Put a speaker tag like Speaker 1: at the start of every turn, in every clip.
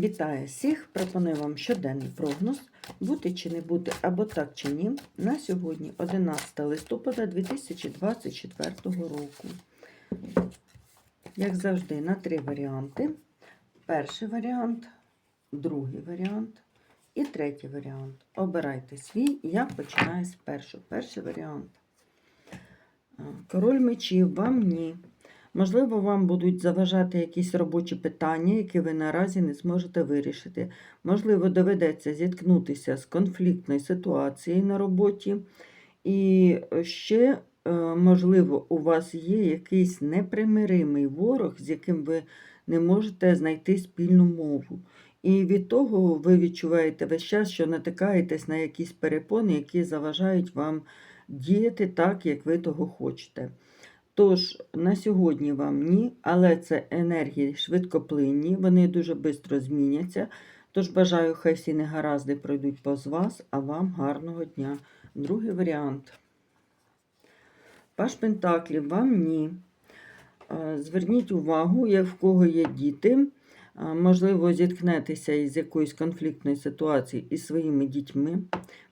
Speaker 1: Вітаю всіх! Пропоную вам щоденний прогноз, бути чи не бути, або так чи ні, на сьогодні, 11 листопада 2024 року. Як завжди, на три варіанти. Перший варіант, другий варіант і третій варіант. Обирайте свій, я починаю з першого. Перший варіант. Король мечів, вам ні. Можливо, вам будуть заважати якісь робочі питання, які ви наразі не зможете вирішити. Можливо, доведеться зіткнутися з конфліктною ситуацією на роботі. І ще, е, можливо, у вас є якийсь непримиримий ворог, з яким ви не можете знайти спільну мову. І від того ви відчуваєте весь час, що натикаєтесь на якісь перепони, які заважають вам діяти так, як ви того хочете. Тож, на сьогодні вам ні, але це енергії швидкоплинні, вони дуже швидко зміняться. Тож бажаю, хай всі негаразди пройдуть повз вас, а вам гарного дня. Другий варіант. Паш Пентаклів, вам ні. Е, Зверніть увагу, як в кого є діти. Можливо, зіткнетеся із якоюсь конфліктною ситуацією із своїми дітьми.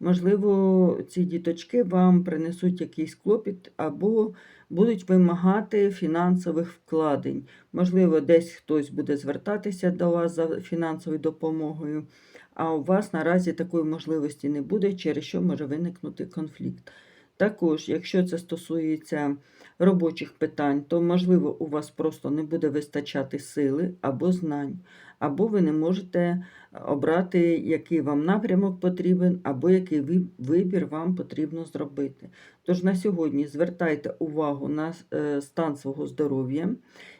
Speaker 1: Можливо, ці діточки вам принесуть якийсь клопіт або будуть вимагати фінансових вкладень. Можливо, десь хтось буде звертатися до вас за фінансовою допомогою, а у вас наразі такої можливості не буде, через що може виникнути конфлікт. Також, якщо це стосується робочих питань, то, можливо, у вас просто не буде вистачати сили або знань, або ви не можете обрати, який вам напрямок потрібен, або який вибір вам потрібно зробити. Тож на сьогодні звертайте увагу на е, стан свого здоров'я.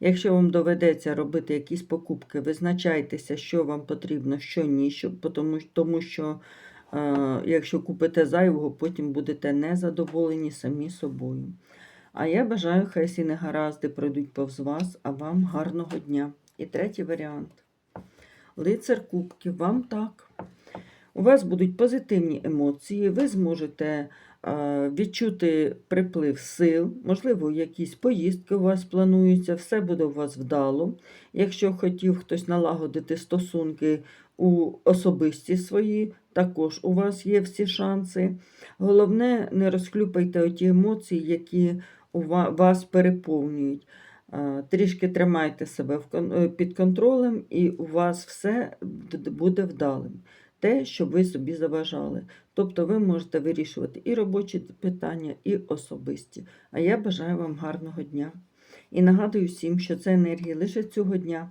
Speaker 1: Якщо вам доведеться робити якісь покупки, визначайтеся, що вам потрібно, що ні, тому, що е, якщо купите зайвого, потім будете незадоволені самі собою. А я бажаю, хай всі негаразди пройдуть повз вас, а вам гарного дня. І третій варіант. Лицар кубків, вам так. У вас будуть позитивні емоції, ви зможете е, відчути приплив сил, можливо, якісь поїздки у вас плануються, все буде у вас вдало. Якщо хотів хтось налагодити стосунки у особисті свої, також у вас є всі шанси. Головне, не розхлюпайте оті емоції, які вас переповнюють. Трішки тримайте себе е, під контролем, і у вас все буде вдалим. Те, що ви собі заважали. Тобто ви можете вирішувати і робочі питання, і особисті. А я бажаю вам гарного дня. І нагадую всім, що це енергії лише цього дня.